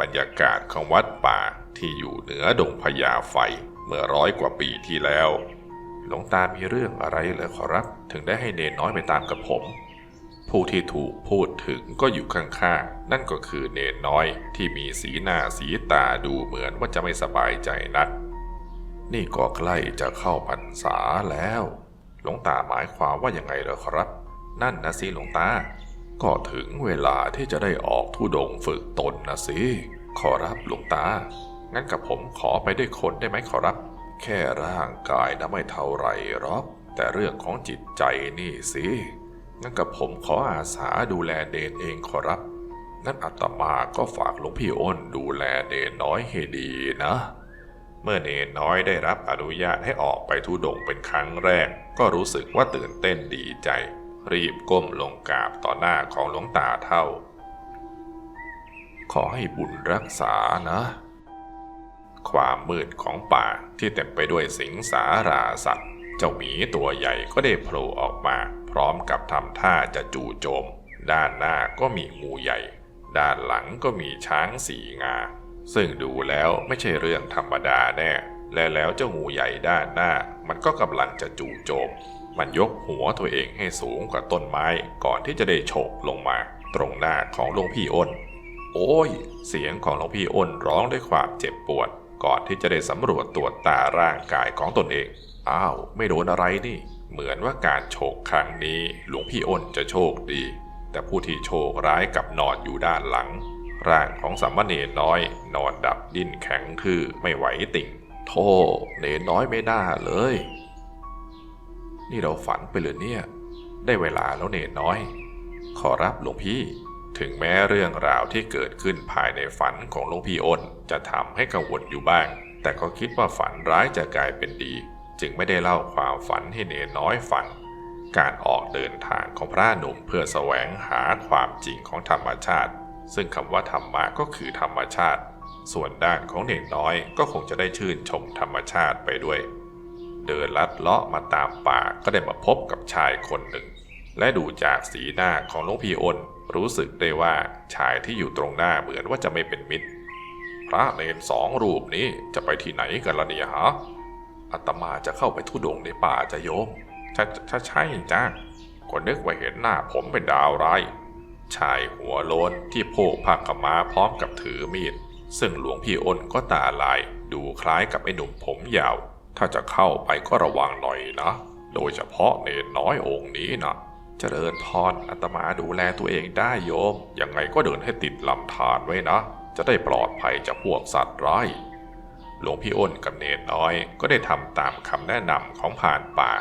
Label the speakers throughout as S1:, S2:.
S1: บรรยากาศของวัดป่าที่อยู่เหนือดงพญาไฟเมื่อร้อยกว่าปีที่แล้ว หลวงตามีเรื่องอะไรเหรอขอรับ ถึงได้ให้เนนน้อยไปตามกับผม ผู้ที่ถูกพูดถึงก็อยู่ข้างๆ นั่นก็คือเนนน้อยที่มีสีหน้าสีตาดูเหมือนว่าจะไม่สบายใจนัก นี่ก็ใกล้จะเข้าพรรษาแล้ว หลวงตาหมายความว่ายังไงเหรอครับ นั่นนะสิหลวงตา ก็ถึงเวลาที่จะได้ออกทุดงฝึกตนนะสิ ขอรับหลวงตา งั้นกับผมขอไปได้วยคนได้ไหมขอรับ แค่ร่างกายนะไม่เท่าไรหรอก แต่เรื่องของจิตใจนี่สิ งั้นกับผมขออาสาดูแลเดนเองขอรับ นั่นอาตมาก็ฝากหลวงพี่อ้นดูแลเดนน้อยให้ดีนะ เมื่อเนนน้อยได้รับอนุญาตให้ออกไปทุดงเป็นครั้งแรก ก็รู้สึกว่าตื่นเต้นดีใจ รีบก้มลงกราบต่อหน้าของหลวงตาเท่า ขอให้บุญรักษานะ ความมืดของป่าที่เต็มไปด้วยสิงสาราสัตว์ เจ้าหมีตัวใหญ่ก็ได้โผล่ออกมา พร้อมกับทำท่าจะจู่โจม ด้านหน้าก็มีงูใหญ่ ด้านหลังก็มีช้างสีงา ซึ่งดูแล้วไม่ใช่เรื่องธรรมดาแน่และแล้วเจ้างูใหญ่ด้านหน้ามันก็กำลังจะจู่โจม มันยกหัวตัวเองให้สูงกว่าต้นไม้ก่อนที่จะได้โฉบลงมา ตรงหน้าของหลวงพี่อ้น โอ้ย เสียงของหลวงพี่อ้นร้องด้วยความเจ็บปวด ก่อนที่จะได้สำรวจตรวจตาร่างกายของตนเอง อ้าว ไม่โดนอะไรนี่ เหมือนว่าการโฉกครั้งนี้หลวงพี่อ้นจะโชคดี แต่ผู้ที่โชคร้ายกับนอนอยู่ด้านหลัง ร่างของสามเณรน้อยนอนดับดิ้นแข็งทื่อไม่ไหวติ่ง โธ่เนรน้อยไม่น่าเลย นี่เราฝันไปเลยเนี่ย ได้เวลาแล้วเนรน้อย ขอรับหลวงพี่ ถึงแม้เรื่องราวที่เกิดขึ้นภายในฝันของหลวงพี่อ้นจะทำให้กังวลอยู่บ้าง แต่ก็คิดว่าฝันร้ายจะกลายเป็นดี จึงไม่ได้เล่าความฝันให้เนรน้อยฟังการออกเดินทางของพระหนุ่มเพื่อแสวงหาความจริงของธรรมชาติ ซึ่งคำว่าธรรมะก็คือธรรมชาติ ส่วนด้านของเนรน้อยก็คงจะได้ชื่นชมธรรมชาติไปด้วย เดินลัดเลาะมาตามป่าก็ได้มาพบกับชายคนหนึ่ง และดูจากสีหน้าของหลวงพี่อ้นรู้สึกได้ว่าชายที่อยู่ตรงหน้าเหมือนว่าจะไม่เป็นมิตร พระเนรสองรูปนี้จะไปที่ไหนกันล่ะเนี่ยฮะอาตมาจะเข้าไปทุดงในป่าจะโยมถ้าถ้าใช่จ้าก็นึกว่าเห็นหน้าผมเป็นดาวร้ายชายหัวโลนที่โพกผ้าขาวม้าพร้อมกับถือมีด ซึ่งหลวงพี่อ้นก็ตาลายดูคล้ายกับไอ้หนุ่มผมยาว ถ้าจะเข้าไปก็ระวังหน่อยนะ โดยเฉพาะเนนน้อยองค์นี้นะเจริญพรอาตมาดูแลตัวเองได้โยม ยังไงก็เดินให้ติดลำธารไว้นะ จะได้ปลอดภัยจากพวกสัตว์ร้ายหลวงพี่อ้นกับเนนน้อยก็ได้ทำตามคำแนะนำของผ่านป่า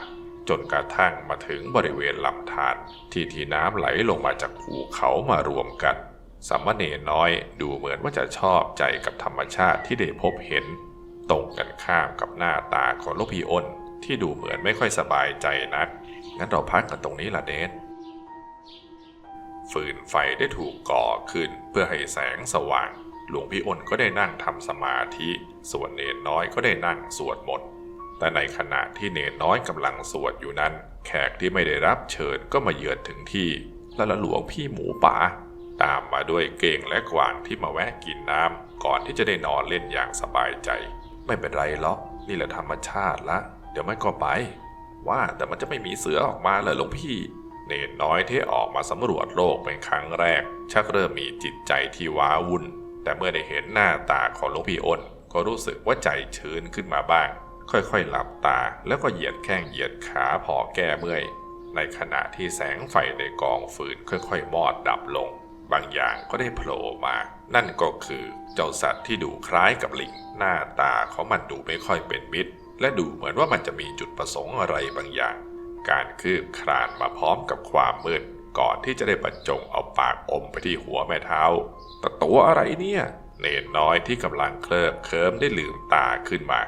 S1: จนกระทั่งมาถึงบริเวณลำธารที่ที่น้ำไหลลงมาจากภูเขามารวมกันสามเณรน้อยดูเหมือนว่าจะชอบใจกับธรรมชาติที่ได้พบเห็น ตรงกันข้ามกับหน้าตาของลูกพี่อ้นที่ดูเหมือนไม่ค่อยสบายใจนัก งั้นเราพักกันตรงนี้ละเดนฟืนไฟได้ถูกก่อขึ้นเพื่อให้แสงสว่าง หลวงพี่อ้นก็ได้นั่งทำสมาธิ ส่วนเนนน้อยก็ได้นั่งสวดมนต์แต่ในขณะที่เนนน้อยกำลังสวดอยู่นั้น แขกที่ไม่ได้รับเชิญก็มาเยือนถึงที่ และละหลวงพี่หมูป่า ตามมาด้วยเก่งและกวางที่มาแวะกินน้ำก่อนที่จะได้นอนเล่นอย่างสบายใจ ไม่เป็นไรหรอก นี่แหละธรรมชาติละ เดี๋ยวไม่ก็ไป ว่าแต่มันจะไม่มีเสือออกมาเลยหลวงพี่ เนนน้อยที่ออกมาสำรวจโลกเป็นครั้งแรก ชักเริ่มมีจิตใจที่ว้าวุ่น แต่เมื่อได้เห็นหน้าตาของหลวงพี่อ้น ก็รู้สึกว่าใจชื้นขึ้นมาบ้าง ค่อยๆหลับตาแล้วก็เหยียดแข้งเหยียดขาพอแก้เมื่อย ในขณะที่แสงไฟในกองฟืนค่อยๆมอดดับลง บางอย่างก็ได้โผล่มา นั่นก็คือเจ้าสัตว์ที่ดูคล้ายกับลิง หน้าตาของมันดูไม่ค่อยเป็นมิตร และดูเหมือนว่ามันจะมีจุดประสงค์อะไรบางอย่าง การคืบคลานมาพร้อมกับความมืด ก่อนที่จะได้บรรจงเอาปากอมไปที่หัวแม่เท้าแต่ตัวอะไรเนี่ยเนนน้อยที่กำลังเคลิบเคลิ้มได้ลืมตาขึ้นมา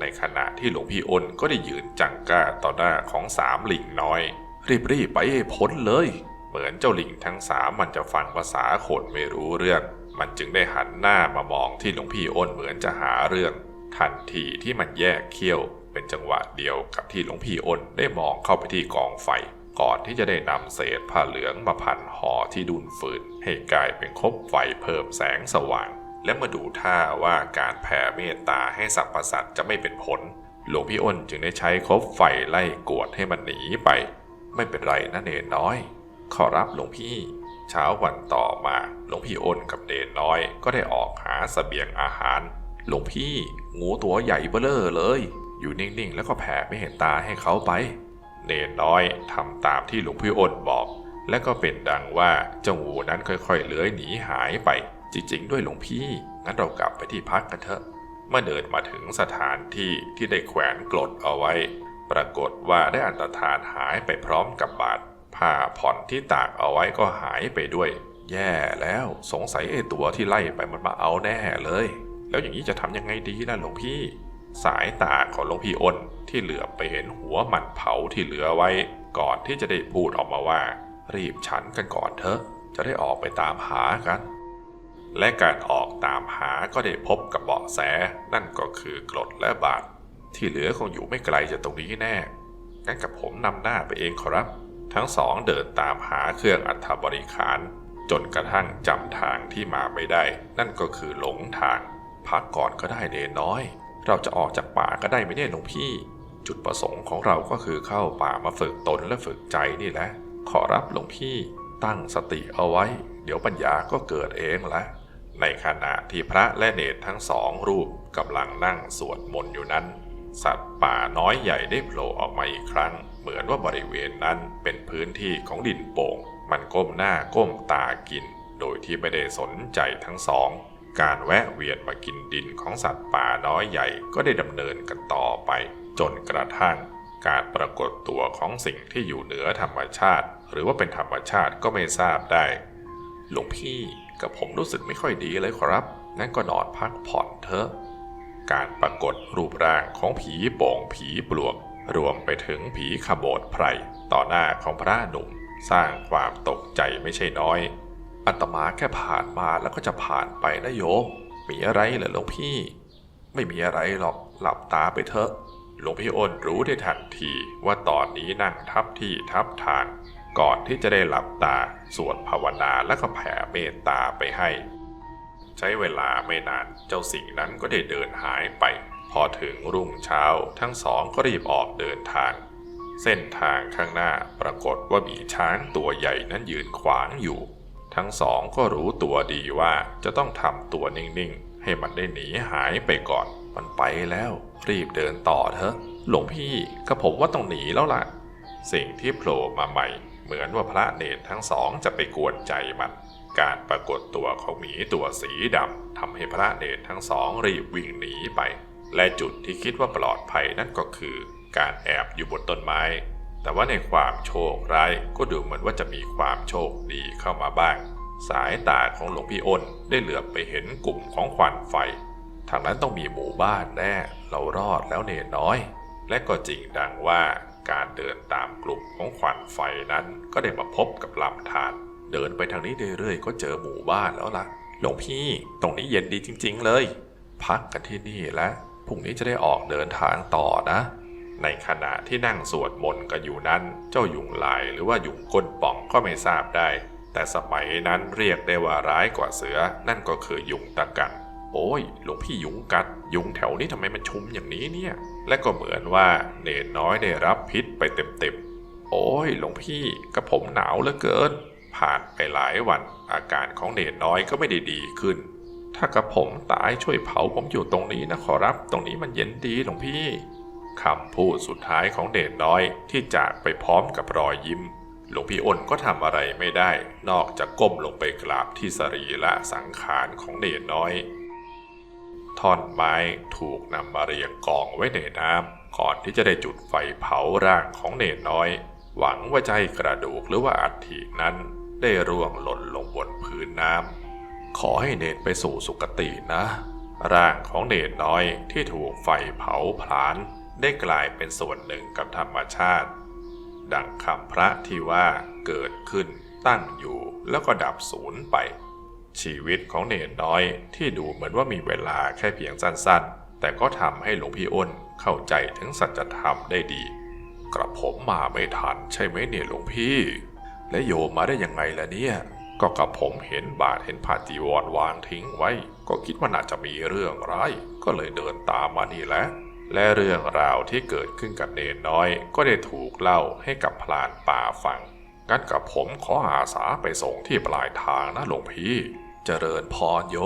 S1: ในขณะที่หลวงพี่อ้นก็ได้ยืนจังก้าต่อหน้าของสามลิงน้อย รีบๆไปพ้นเลย มือนเจ้าลิงทั้งสามมันจะฟังภาษาคนไม่รู้เรื่อง มันจึงได้หันหน้ามามองที่หลวงพี่อ้นเหมือนจะหาเรื่อง ทันทีที่มันแยกเขี้ยว เป็นจังหวะเดียวกับที่หลวงพี่อ้นได้มองเข้าไปที่กองไฟ ก่อนที่จะได้นำเศษผ้าเหลืองมาพันห่อที่ดุนฟืน ให้กลายเป็นคบไฟเพิ่มแสงสว่าง และมาดูท่าว่าการแผ่เมตตาให้สรรพสัตว์จะไม่เป็นผลหลวงพี่อ้นจึงได้ใช้คบไฟไล่กวดให้มันหนีไป ไม่เป็นไรนะเนนน้อย ขอรับหลวงพี่ เช้าวันต่อมาหลวงพี่อ้นกับเนนน้อยก็ได้ออกหาสเสบียงอาหาร หลวงพี่งูตัวใหญ่เบ้อเร่อเลย อยู่นิ่งๆ แล้วก็แผ่ไม่เห็นตาให้เขาไป เนนน้อยทำตามที่หลวงพี่อ้นบอก และก็เป็นดังว่าเจ้างูนั้นค่อยๆเลื้อยหนีหายไป จริงๆ ด้วยหลวงพี่ งั้นเรากลับไปที่พักกันเถอะเมื่อเดินมาถึงสถานที่ที่ได้แขวนกรดเอาไว้ ปรากฏว่าได้อันตรธานหายไปพร้อมกับบาท ผ้าผ่อนที่ตากเอาไว้ก็หายไปด้วย แย่แล้วสงสัยไอ้ตัวที่ไล่ไปมันมาเอาแน่เลย แล้วอย่างนี้จะทำยังไงดีล่ะหลวงพี่ สายตาของหลวงพี่อ้นที่เหลือไปเห็นหัวมันเผาที่เหลือไว้ ก่อนที่จะได้พูดออกมาว่า รีบฉันกันก่อนเถอะ จะได้ออกไปตามหากันและการออกตามหาก็ได้พบกับเบาะแส นั่นก็คือกรดและบาท ที่เหลือคงอยู่ไม่ไกลจากตรงนี้แน่ งั้นกับผมนำหน้าไปเองขอรับ ทั้งสองเดินตามหาเครื่องอัฐบริขาร จนกระทั่งจำทางที่มาไม่ได้ นั่นก็คือหลงทาง พักก่อนก็ได้เนนน้อย เราจะออกจากป่าก็ได้ไม่เนี่ยหลวงพี่ จุดประสงค์ของเราก็คือเข้าป่ามาฝึกตนและฝึกใจนี่แหละ ขอรับหลวงพี่ตั้งสติเอาไว้ เดี๋ยวปัญญาก็เกิดเองละในขณะที่พระและเนตรทั้งสองรูปกำลังนั่งสวดมนต์อยู่นั้น สัตว์ป่าน้อยใหญ่ได้โผล่ออกมาอีกครั้ง เหมือนว่าบริเวณนั้นเป็นพื้นที่ของดินโป่ง มันก้มหน้าก้มตากิน โดยที่ไม่ได้สนใจทั้งสอง การแวะเวียนมากินดินของสัตว์ป่าน้อยใหญ่ก็ได้ดำเนินกันต่อไป จนกระทั่ง การปรากฏตัวของสิ่งที่อยู่เหนือธรรมชาติ หรือว่าเป็นธรรมชาติก็ไม่ทราบได้ หลวงพี่กับผมรู้สึกไม่ค่อยดีเลยครับงั้นก็นอนพักผ่อนเถอะ การปรากฏรูปร่างของผีโป่งผีปลวก รวมไปถึงผีขโบดไพรต่อหน้าของพระหนุ่มสร้างความตกใจไม่ใช่น้อย อัตมาแค่ผ่านมาแล้วก็จะผ่านไปนะโยม มีอะไรเหรอหลวงพี่ ไม่มีอะไรหรอกหลับตาไปเถอะ หลวงพี่อ้นรู้ได้ทันทีว่าตอนนี้นั่งทับที่ทับทาง ก่อนที่จะได้หลับตาสวดภาวนาแล้วก็แผ่เมตตาไปให้ ใช้เวลาไม่นานเจ้าสิ่งนั้นก็ได้เดินหายไป อถึงรุ่งเช้าทั้งสองก็รีบออกเดินทาง เส้นทางข้างหน้าปรากฏว่ามีช้างตัวใหญ่นั้นยืนขวางอยู่ ทั้งสองก็รู้ตัวดีว่าจะต้องทำตัวนิ่งๆ ให้มันได้หนีหายไปก่อน มันไปแล้ว รีบเดินต่อเถอะ หลวงพี่ก็ผมว่าต้องหนีแล้วล่ะ สิ่งที่โผล่มาใหม่ เหมือนว่าพระเนตรทั้งสองจะไปกวนใจมันการปรากฏตัวของหมีตัวสีดำทำให้พระเนตรทั้งสองรีบวิ่งหนีไป และจุดที่คิดว่าปลอดภัยนั่นก็คือการแอบอยู่บนต้นไม้ แต่ว่าในความโชคร้ายก็ดูเหมือนว่าจะมีความโชคดีเข้ามาบ้าง สายตาของหลวงพี่อ้นได้เหลือบไปเห็นกลุ่มของควันไฟ ทางนั้นต้องมีหมู่บ้านแน่ เรารอดแล้วเนน้อย และก็จริงดังว่าการเดินตามกลุ่มของควันไฟนั้นก็ได้มาพบกับลำธารเดินไปทางนี้เรื่อยๆ ก็เจอหมู่บ้านแล้วล่ะ หลวงพี่ ตรงนี้เย็นดีจริง ๆ เลย พักกันที่นี่แล้ว พรุ่งนี้จะได้ออกเดินทางต่อนะ ในขณะที่นั่งสวดมนต์กันอยู่นั้น เจ้ายุงลายหรือว่ายุงก้นป่องก็ไม่ทราบได้ แต่สมัยนั้นเรียกได้ว่าร้ายกว่าเสือ นั่นก็คือยุงตะกัน โอ้ยหลวงพี่ยุงกัด ยุงแถวนี้ทำไมมันชุมอย่างนี้เนี่ย และก็เหมือนว่าเนนน้อยได้รับพิษไปเต็มๆ โอ้ยหลวงพี่กระผมหนาวเหลือเกิน ผ่านไปหลายวันอาการของเนนน้อยก็ไม่ได้ดีขึ้น ถ้ากระผมตายช่วยเผาผมอยู่ตรงนี้นะขอรับตรงนี้มันเย็นดีหลวงพี่คำพูดสุดท้ายของเด่นน้อยที่จากไปพร้อมกับรอยยิ้ม หลวงพี่อ้นก็ทำอะไรไม่ได้ นอกจากก้มลงไปกราบที่สรีละสังขารของเด่นน้อยท่อนไม้ถูกนำมาเรียงกองไว้ในน้ำก่อนที่จะได้จุดไฟเผาร่างของเนนน้อย หวังว่าจะให้กระดูกหรือว่าอัฐินั้น ได้ร่วงหล่นลงบนพื้นน้ำ ขอให้เนนไปสู่สุคตินะ ร่างของเนนน้อยที่ถูกไฟเผาผลาญได้กลายเป็นส่วนหนึ่งกับธรรมชาติ ดังคำพระที่ว่าเกิดขึ้นตั้งอยู่แล้วก็ดับสูญไป ชีวิตของเนนน้อยที่ดูเหมือนว่ามีเวลาแค่เพียงสั้นๆ แต่ก็ทำให้หลวงพี่อ้นเข้าใจถึงสัจธรรมได้ดี กระผมมาไม่ทันใช่ไหมเนี่ยหลวงพี่ และโยมมาได้ยังไงล่ะเนี่ย ก็กับผมเห็นบาทเห็นผ้าจีวรวางทิ้งไว้ ก็คิดว่าน่าจะมีเรื่องร้าย ก็เลยเดินตามมานี่แหละ และเรื่องราวที่เกิดขึ้นกับเนนน้อย ก็ได้ถูกเล่าให้กับพลานป่าฟัง งั้นกับผมขออาสาไปส่งที่ปลายทางนะหลวงพี่เจริญพรโย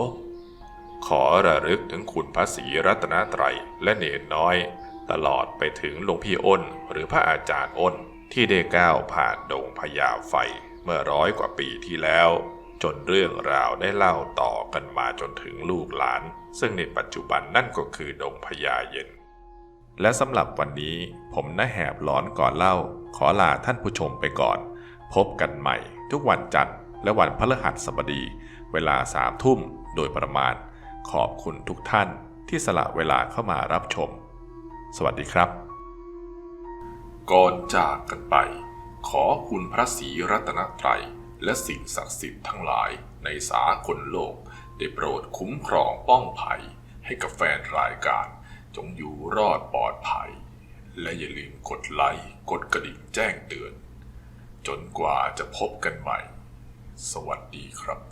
S1: ขอระลึกถึงคุณพระศรีรัตนตรัยและเนนน้อย ตลอดไปถึงหลวงพี่อ้นหรือพระอาจารย์อ้นที่ได้ก้าวผ่านดงพญาไฟ มื่อร้อยกว่าปีที่แล้ว จนเรื่องราวได้เล่าต่อกันมาจนถึงลูกหลาน ซึ่งในปัจจุบันนั่นก็คือดงพญาเย็น และสำหรับวันนี้ผมน้าแหบหลอนก่อนเล่า ขอลาท่านผู้ชมไปก่อน พบกันใหม่ ทุกวันจันทร์และวันพฤหัสบดี เวลาสามทุ่มโดยประมาณ ขอบคุณทุกท่านที่สละเวลาเข้ามารับชม สวัสดีครับ ก่อนจากกันไป ขอคุณพระศรีรัตนตรัย และสิ่งศักดิ์สิทธิ์ทั้งหลายในสากลโลก ได้โปรดคุ้มครองป้องภัย ให้กับแฟนรายการ จงอยู่รอดปลอดภัย และอย่าลืมกดไลค์กดกระดิ่งแจ้งเตือน จนกว่าจะพบกันใหม่ สวัสดีครับ